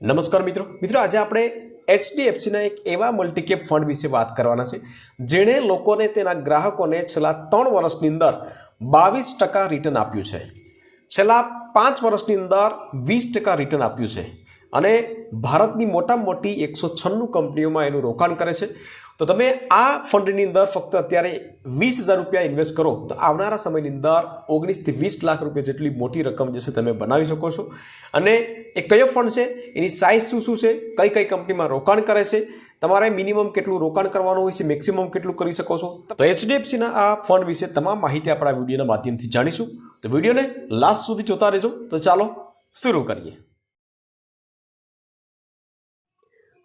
નમસ્કાર મિત્રો. મિત્રો, આજે આપણે એચડીએફસીના એક એવા મલ્ટીકેપ ફંડ વિશે વાત કરવાના છે, જેણે લોકોને તેના ગ્રાહકોને છેલ્લા ત્રણ વર્ષની અંદર બાવીસ ટકા રિટર્ન આપ્યું છે. છેલ્લા પાંચ વર્ષની અંદર વીસ ટકા રિટર્ન આપ્યું છે. અને ભારતની મોટામાં મોટી એકસો છન્નું કંપનીઓમાં એનું રોકાણ કરે છે. તો તમે આ ફંડની અંદર ફક્ત અત્યારે વીસ હજાર રૂપિયા ઇન્વેસ્ટ કરો, તો આવનારા સમયની અંદર ઓગણીસથી વીસ લાખ રૂપિયા જેટલી મોટી રકમ જે છે તમે બનાવી શકો છો. અને એ કયો ફંડ છે? એની સાઇઝ શું શું છે? કઈ કઈ કંપનીમાં રોકાણ કરે છે? તમારે મિનિમમ કેટલું રોકાણ કરવાનું હોય છે? મેક્સિમમ કેટલું કરી શકો છો? તો એચડીએફસીના આ ફંડ વિશે તમામ માહિતી આપણા વિડીયોના માધ્યમથી જાણીશું. તો વિડીયોને લાસ્ટ સુધી જોતા રહેજો. તો ચાલો, શરૂ કરીએ.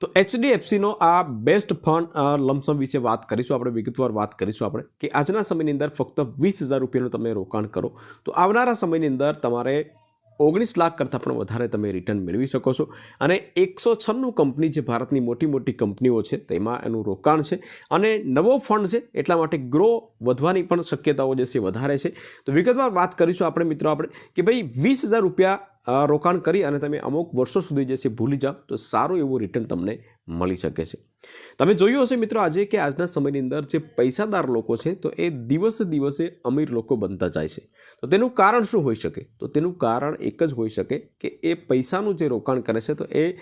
તો એચડીએફસીનો આ બેસ્ટ ફંડ લમસમ વિશે વાત કરીશું આપણે, વિગતવાર વાત કરીશું આપણે, કે આજના સમયની અંદર ફક્ત વીસ હજાર રૂપિયાનું તમે રોકાણ કરો. તો આવનારા સમયની અંદર તમારે ઓગણીસ લાખ કરતાં પણ વધારે તમે રિટર્ન મેળવી શકો છો. અને એકસો છન્નું કંપની જે ભારતની મોટી મોટી કંપનીઓ છે, તેમાં એનું રોકાણ છે. અને નવો ફંડ છે, એટલા માટે ગ્રો વધવાની પણ શક્યતાઓ જે છે વધારે છે. તો વિગતવાર વાત કરીશું આપણે મિત્રો આપણે, કે ભાઈ વીસ હજાર રૂપિયા રોકાણ કરી અને તમે અમુક વર્ષો સુધી જે છે ભૂલી જાઓ, તો સારું એવું રિટર્ન તમને મળી શકે છે. તમે જોયું હશે મિત્રો આજે કે આજના સમયની અંદર જે પૈસાદાર લોકો છે, તો એ દિવસે દિવસે અમીર લોકો બનતા જાય છે. તો તેનું કારણ શું હોઈ શકે? તો તેનું કારણ એક જ હોઈ શકે કે એ પૈસાનું જે રોકાણ કરે છે, તો એ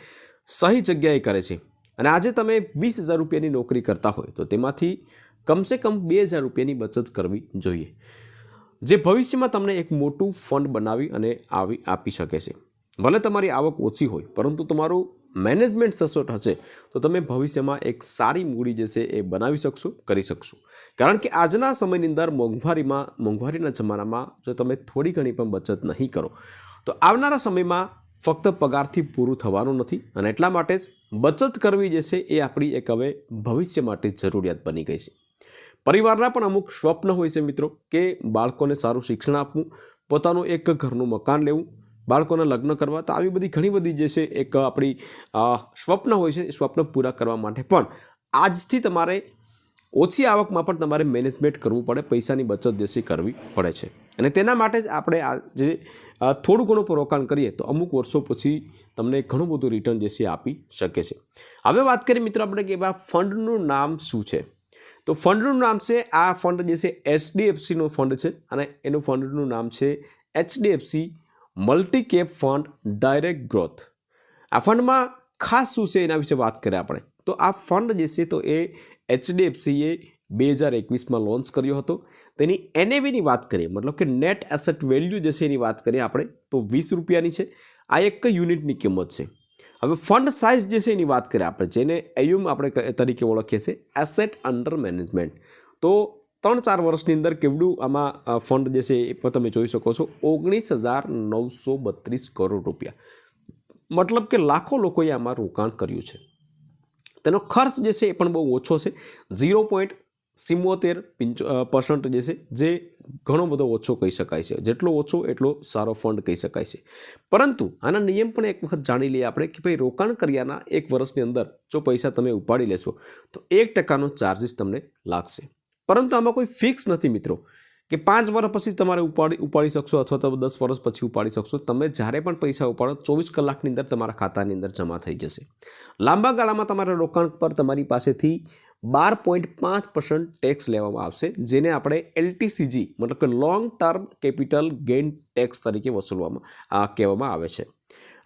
સહી જગ્યાએ કરે છે. અને આજે તમે વીસ હજાર રૂપિયાની નોકરી કરતા હોય, તો તેમાંથી કમસે કમ બે હજાર રૂપિયાની બચત કરવી જોઈએ. જે ભવિષ્યમાં તમને એક મોટું ફંડ બનાવી અને આવી આપી શકે છે. ભલે તમારી આવક ઓછી હોય, પરંતુ તમારું મેનેજમેન્ટ સચોટ હશે, તો તમે ભવિષ્યમાં એક સારી મૂડી જે છે એ બનાવી શકશો, કરી શકશો. કારણ કે આજના સમયની અંદર મોંઘવારીમાં, મોંઘવારીના જમાનામાં જો તમે થોડી ઘણી પણ બચત નહીં કરો, તો આવનારા સમયમાં ફક્ત પગારથી પૂરું થવાનું નથી અને એટલા માટે જ બચત કરવી જે છે એ આપણી એક હવે ભવિષ્ય માટે જરૂરિયાત બની ગઈ છે. પરિવારના પણ અમુક સ્વપ્ન હોય છે મિત્રો, કે બાળકોને સારું શિક્ષણ આપવું, પોતાનું એક ઘરનું મકાન લેવું બાળકોના લગ્ન કરવા, તો આવી બધી ઘણી બધી જે છે એક આપણી સ્વપ્ન હોય છે, એ સ્વપ્ન પૂરા કરવા માટે પણ આજથી તમારે ઓછી આવકમાં પણ તમારે મેનેજમેન્ટ કરવું પડે, પૈસાની બચત જે કરવી પડે છે. અને તેના માટે જ આપણે આ જે થોડું ઘણું રોકાણ કરીએ, તો અમુક વર્ષો પછી તમને ઘણું બધું રિટર્ન જે છે આપી શકે છે. હવે વાત કરીએ મિત્રો આપણે કે આ ફંડનું નામ શું છે? તો ફંડનું નામ છે, આ ફંડ જે છે, એચડીએફસીનો ફંડ છે અને એનું ફંડનું નામ છે, HDFC multi cap fund direct growth આ ફંડમાં ખાસ શું છે એના વિશે વાત કરીએ આપણે. તો આ ફંડ જે છે તો એ એચડીએફસીએ બે હજાર એકવીસમાં લોન્ચ કર્યો હતો. તેની એનએવીની વાત કરીએ, મતલબ કે નેટ એસેટ વેલ્યુ જે છે એની વાત કરીએ આપણે, તો વીસ રૂપિયાની છે. આ એક યુનિટની કિંમત છે. હવે ફંડ સાઇઝ જે છે એની વાત કરીએ આપણે, જેને એયુમ આપણે તરીકે ઓળખીએ છીએ એસેટ અંડર મેનેજમેન્ટ તો ત્રણ ચાર વર્ષની અંદર કેવડું આમાં ફંડ જે છે એ તમે જોઈ શકો છો. ઓગણીસ હજાર નવસો બત્રીસ કરોડ રૂપિયા. મતલબ કે લાખો લોકોએ આમાં રોકાણ કર્યું છે. તેનો ખર્ચ જે છે એ પણ બહુ ઓછો છે. ઝીરો પોઈન્ટ સિમોતેર પર્સન્ટ જે છે, જે ઘણો બધો ઓછો કહી શકાય છે. જેટલો ઓછો, એટલો સારો ફંડ કહી શકાય છે. પરંતુ આના નિયમ પણ એક વખત જાણી લઈએ આપણે કે ભાઈ રોકાણ કર્યાના એક વર્ષની અંદર જો પૈસા તમે ઉપાડી લેશો, તો એક ટકાનો ચાર્જિસ તમને લાગશે. પરંતુ આમાં કોઈ ફિક્સ નથી મિત્રો. કે પાંચ વર્ષ પછી તમારે ઉપાડી ઉપાડી શકશો અથવા તો દસ વર્ષ પછી ઉપાડી શકશો. તમે જ્યારે પણ પૈસા ઉપાડો, ચોવીસ કલાકની અંદર તમારા ખાતાની અંદર જમા થઈ જશે. લાંબા ગાળામાં તમારા રોકાણ પર તમારી પાસેથી બાર પોઈન્ટ પાંચ પર્સન્ટ ટેક્સ લેવામાં આવશે, જેને આપણે એલટીસીજી મતલબ કે long term capital gain tax તરીકે વસૂલવામાં કહેવામાં આવે છે.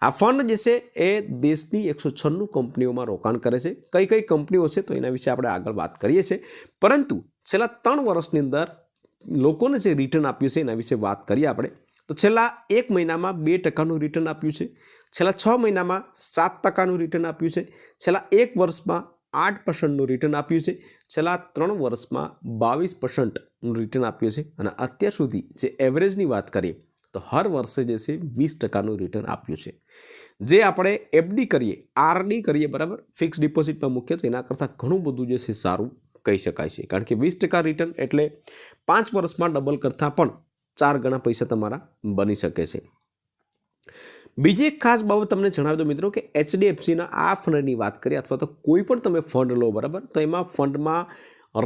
આ ફંડ જે છે એ દેશની એકસો છન્નું કંપનીઓમાં રોકાણ કરે છે. કઈ કઈ કંપનીઓ છે તો એના વિશે આપણે આગળ વાત કરીએ છીએ. પરંતુ છેલ્લા ત્રણ વર્ષની અંદર લોકોને જે રિટર્ન આપ્યું છે એના વિશે વાત કરીએ આપણે, તો છેલ્લા એક મહિનામાં બે ટકાનું રિટર્ન આપ્યું છે, છેલ્લા છ મહિનામાં સાત ટકાનું રિટર્ન આપ્યું છે, છેલ્લા એક વર્ષમાં આઠ પર્સન્ટનું રિટર્ન આપ્યું છે, છેલ્લા ત્રણ વર્ષમાં બાવીસ પર્સન્ટનું રિટર્ન આપ્યું છે. અને અત્યાર સુધી જે એવરેજની વાત કરીએ, તો હર વર્ષે જે છે વીસ ટકાનું રિટર્ન આપ્યું છે. જે આપણે એફડી કરીએ આરડી કરીએ, બરાબર? ફિક્સ ડિપોઝિટમાં તો એના કરતાં ઘણું બધું જે છે સારું કહી શકાય છે. કારણ કે વીસ ટકા રિટર્ન એટલે પાંચ વર્ષમાં ડબલ કરતાં પણ ચાર ગણા પૈસા તમારા બની શકે છે. બીજી એક ખાસ બાબત તમને જણાવી દો મિત્રો કે એચડીએફસીના આ ફંડની વાત કરીએ અથવા તો કોઈ પણ તમે ફંડ લો બરાબર, તો એમાં ફંડમાં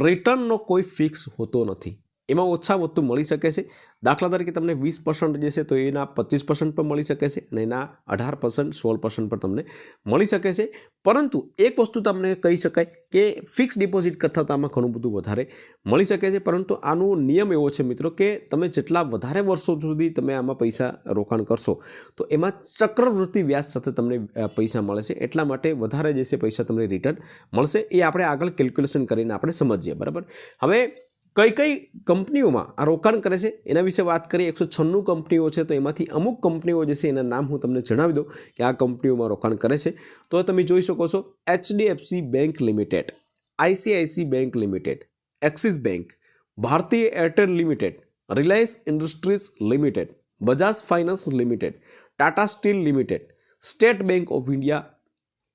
રિટર્નનો કોઈ ફિક્સ હોતો નથી. એમાં ઓછા વધતું મળી શકે છે. દાખલા તરીકે તમને વીસ પર્સન્ટ જે છે તો એના પચીસ પર્સન્ટ પણ મળી શકે છે અને એના અઢાર પર્સન્ટ સોળ પર્સન્ટ પણ તમને મળી શકે છે. પરંતુ એક વસ્તુ તમને કહી શકાય કે ફિક્સ ડિપોઝિટ કરતાં આમાં ઘણું બધું વધારે મળી શકે છે. પરંતુ આનો નિયમ એવો છે મિત્રો કે તમે જેટલા વધારે વર્ષો સુધી તમે આમાં પૈસા રોકાણ કરશો તો એમાં ચક્રવૃત્તિ વ્યાજ સાથે તમને પૈસા મળે છે. એટલા માટે વધારે જે છે પૈસા તમને રિટર્ન મળશે. એ આપણે આગળ કેલ્ક્યુલેશન કરીને આપણે સમજીએ. બરાબર? હવે કઈ કઈ કંપનીઓમાં આ રોકાણ કરે છે? એના વિશે વાત કરીએ. એકસો છન્નું કંપનીઓ છે, તો એમાંથી અમુક કંપનીઓ જે છે, એના નામ હું તમને જણાવી દઉં કે આ કંપનીઓમાં રોકાણ કરે છે. તો તમે જોઈ શકો છો, HDFC bank limited ICICI bank limited, Axis bank, ભારતીય Airtel limited, Reliance Industries limited, Bajaj finance limited, Tata steel limited, State Bank of India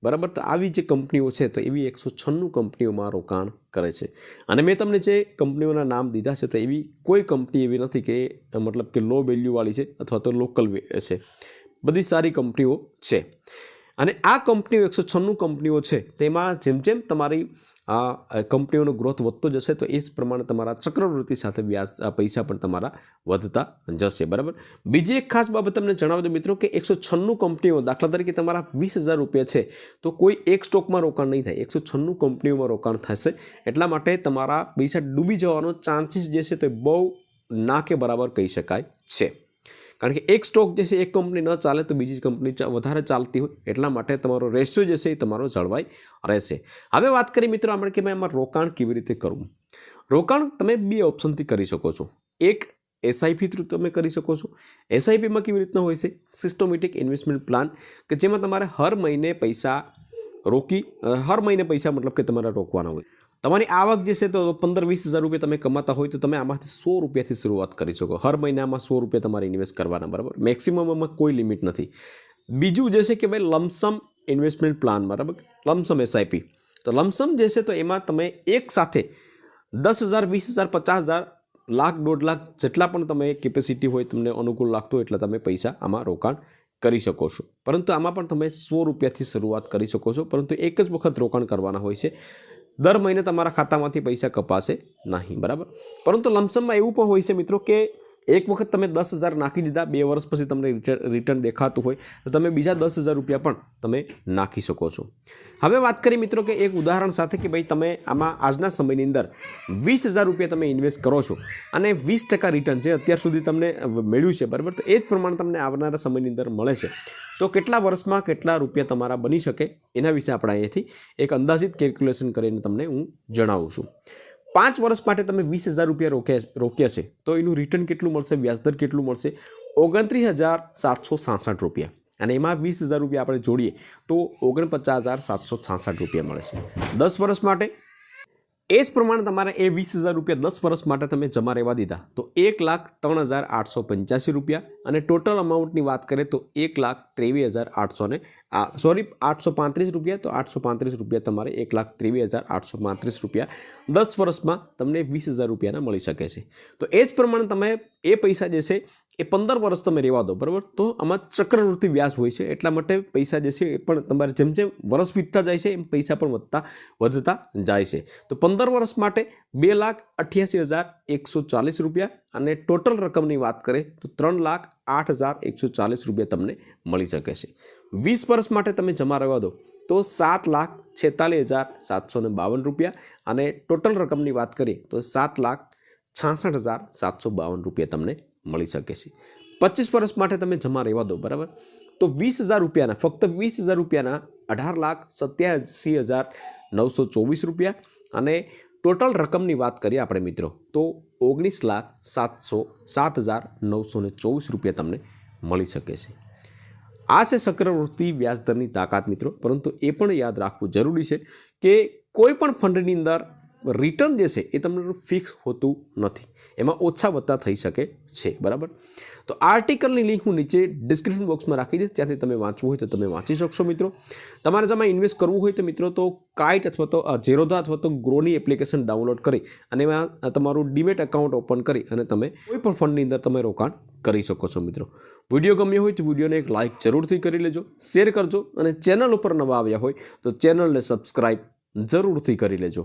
બરાબર? તો આવી જે કંપનીઓ છે, તો એવી એકસો છન્નું કંપનીઓમાં રોકાણ કરે છે. અને મેં તમને જે કંપનીઓના નામ દીધા છે, તો એવી કોઈ કંપની એવી નથી કે મતલબ કે લો વેલ્યુવાળી છે અથવા તો લોકલ છે. બધી સારી કંપનીઓ છે. અને આ કંપનીઓ એકસો છન્નું કંપનીઓ છે, તેમાં જેમ જેમ તમારી આ કંપનીઓનો ગ્રોથ વધતો જશે, તો એ જ પ્રમાણે તમારા ચક્રવૃત્તિ સાથે વ્યાજ પૈસા પણ તમારા વધતા જશે, બરાબર? બીજી એક ખાસ બાબત તમને જણાવી દો મિત્રો કે એકસો છન્નું કંપનીઓ દાખલા તરીકે તમારા વીસ હજાર રૂપિયા છે, તો કોઈ એક સ્ટોકમાં રોકાણ નહીં થાય. એકસો છન્નું કંપનીઓમાં રોકાણ થશે, એટલા માટે તમારા પૈસા ડૂબી જવાનો ચાન્સીસ જે છે તે બહુ ના કે બરાબર કહી શકાય છે. કારણ કે એક સ્ટોક જે છે, એક કંપની ન ચાલે તો બીજી કંપની વધારે ચાલતી હોય. એટલા માટે તમારો રેશિયો જે છે એ તમારો જળવાઈ રહેશે. હવે વાત કરીએ મિત્રો આપણે કે ભાઈ આમાં રોકાણ કેવી રીતે કરવું? રોકાણ તમે બે ઓપ્શનથી કરી શકો છો. એક એસઆઈપી થ્રુ તમે કરી શકો છો. એસઆઈપીમાં કેવી રીતના હોય છે? સિસ્ટોમેટિક ઇન્વેસ્ટમેન્ટ પ્લાન કે જેમાં તમારે હર મહિને પૈસા રોકી હર મહિને પૈસા મતલબ કે તમારે રોકવાના હોય. તમારી આવક જે છે તો પંદર વીસ હજાર રૂપિયા તમે કમાતા હોય તો તમે આમાંથી સો રૂપિયાથી શરૂઆત કરી શકો. હર મહિનામાં સો રૂપિયા તમારે ઇન્વેસ્ટ કરવાના, બરાબર? મેક્સિમમમાં કોઈ લિમિટ નથી. બીજું જે છે કે ભાઈ લમસમ ઇન્વેસ્ટમેન્ટ પ્લાન બરાબર? લમસમ એસઆઈપી તો લમસમ જે છે તો એમાં તમે એક સાથે દસ હજાર, વીસ હજાર, પચાસ હજાર, લાખ, દોઢ લાખ જેટલા પણ તમે કેપેસિટી હોય, તમને અનુકૂળ લાગતું હોય એટલા તમે પૈસા આમાં રોકાણ કરી શકો છો. પરંતુ આમાં પણ તમે સો રૂપિયાથી શરૂઆત કરી શકો છો. પરંતુ એક જ વખત રોકાણ કરવાના હોય છે. દર મહિને તમારા ખાતામાંથી પૈસા કપાશે નહીં, બરાબર? પરંતુ લમસમમાં એવું પણ હોય છે મિત્રો કે એક વખત તમે દસ હજાર નાખી દીધા, બે વર્ષ પછી તમને રિટર્ન દેખાતું હોય, તો તમે બીજા દસ હજાર રૂપિયા પણ તમે નાખી શકો છો. હવે વાત કરીએ મિત્રો કે એક ઉદાહરણ સાથે કે ભાઈ તમે આમાં આજના સમયની અંદર વીસ હજાર રૂપિયા તમે ઇન્વેસ્ટ કરો છો અને વીસ ટકા રિટર્ન છે અત્યાર સુધી તમને મળ્યું છે, બરાબર? તો એ જ પ્રમાણે તમને આવનારા સમયની અંદર મળે છે. તો કેટલા વર્ષમાં કેટલા રૂપિયા તમારા બની શકે? એના વિશે આપણે અહીંયાથી એક અંદાજિત કેલ્ક્યુલેશન કરીને તમને હું જણાવું છું. પાંચ વર્ષ માટે તમે વીસ હજાર રૂપિયા રોક્યા રોક્યા છે, તો એનું રિટર્ન કેટલું મળશે, વ્યાજદર કેટલું મળશે? ઓગણત્રીસ હજાર સાતસો સાસઠ રૂપિયા. અને એમાં વીસ હજાર રૂપિયા આપણે જોડીએ, તો ઓગણપચાસ હજાર સાતસો છાસઠ રૂપિયા મળે છે. દસ વર્ષ માટે, એ જ પ્રમાણે તમારે એ વીસ હજાર રૂપિયા દસ વર્ષ માટે તમે જમા રહેવા દીધા, તો એક લાખ ત્રણ હજાર આઠસો પંચ્યાસી રૂપિયા. અને ટોટલ અમાઉન્ટની વાત કરીએ, તો એક લાખ ત્રેવીસ હજાર આઠસો ને સોરી આઠસો પાંત્રીસ રૂપિયા, તો આઠસો પાંત્રીસ રૂપિયા તમારે એક લાખ ત્રેવીસ હજાર આઠસો પાંત્રીસ રૂપિયા દસ વર્ષમાં તમને વીસ હજાર રૂપિયાના મળી શકે છે. તો એ જ પ્રમાણે તમે એ પૈસા જે છે, એ પંદર વર્ષ તમે રહેવા દો, બરાબર? તો આમાં ચક્રવૃત્તિ વ્યાજ હોય છે, એટલા માટે પૈસા જે છે, એ પણ તમારે જેમ જેમ વર્ષ વીતતા જાય છે, એમ પૈસા પણ વધતા વધતા જાય છે. તો પંદર વર્ષ માટે બે લાખ અઠ્યાસી હજાર એકસો ચાલીસ રૂપિયા અને ટોટલ રકમની વાત કરીએ, તો ત્રણ લાખ આઠ હજાર એકસો ચાલીસ રૂપિયા તમને મળી શકે છે. વીસ વર્ષ માટે તમે જમા રહેવા દો, તો સાત લાખ છેતાલીસ હજાર સાતસો ને બાવન રૂપિયા. અને ટોટલ રકમની વાત કરીએ, તો સાત લાખ છાસઠ હજાર સાતસો બાવન રૂપિયા તમને મળી શકે છે. પચીસ વર્ષ માટે તમે જમા રહેવા દો, બરાબર? તો વીસ હજાર રૂપિયાના, ફક્ત વીસ હજાર રૂપિયાના અઢાર લાખ સત્યાસી હજાર નવસો ચોવીસ રૂપિયા. અને ટોટલ રકમની વાત કરીએ આપણે મિત્રો, તો ઓગણીસ લાખ સાતસો સાત હજાર નવસો ને ચોવીસ રૂપિયા તમને મળી શકે છે. આ છે ચક્રવૃત્તિ વ્યાજદરની તાકાત મિત્રો. પરંતુ એ પણ યાદ રાખવું જરૂરી છે કે કોઈ પણ ફંડની અંદર રિટર્ન જે છે એ તમને ફિક્સ હોતું નથી. એમાં ઓછા વધતા થઈ શકે છે, બરાબર? તો આર્ટિકલની લિંક હું નીચે ડિસ્ક્રિપ્શન બોક્સમાં રાખી દઈશ. ત્યાંથી તમે વાંચવું હોય તો તમે વાંચી શકશો મિત્રો. તમારે જેમાં ઇન્વેસ્ટ કરવું હોય તો મિત્રો તો કાઇટ અથવા તો ઝેરોધા અથવા તો ગ્રોની એપ્લિકેશન ડાઉનલોડ કરી અને એમાં તમારું ડીમેટ એકાઉન્ટ ઓપન કરી અને તમે કોઈ પણ ફંડની અંદર તમે રોકાણ કરી શકો છો મિત્રો. વીડિયો ગમ્યો હોય તો વિડીયોને એક લાઇક જરૂરથી કરી લેજો, શેર કરજો અને ચેનલ ઉપર નવા આવ્યા હોય તો ચેનલને સબસ્ક્રાઈબ જરૂરથી કરી લેજો.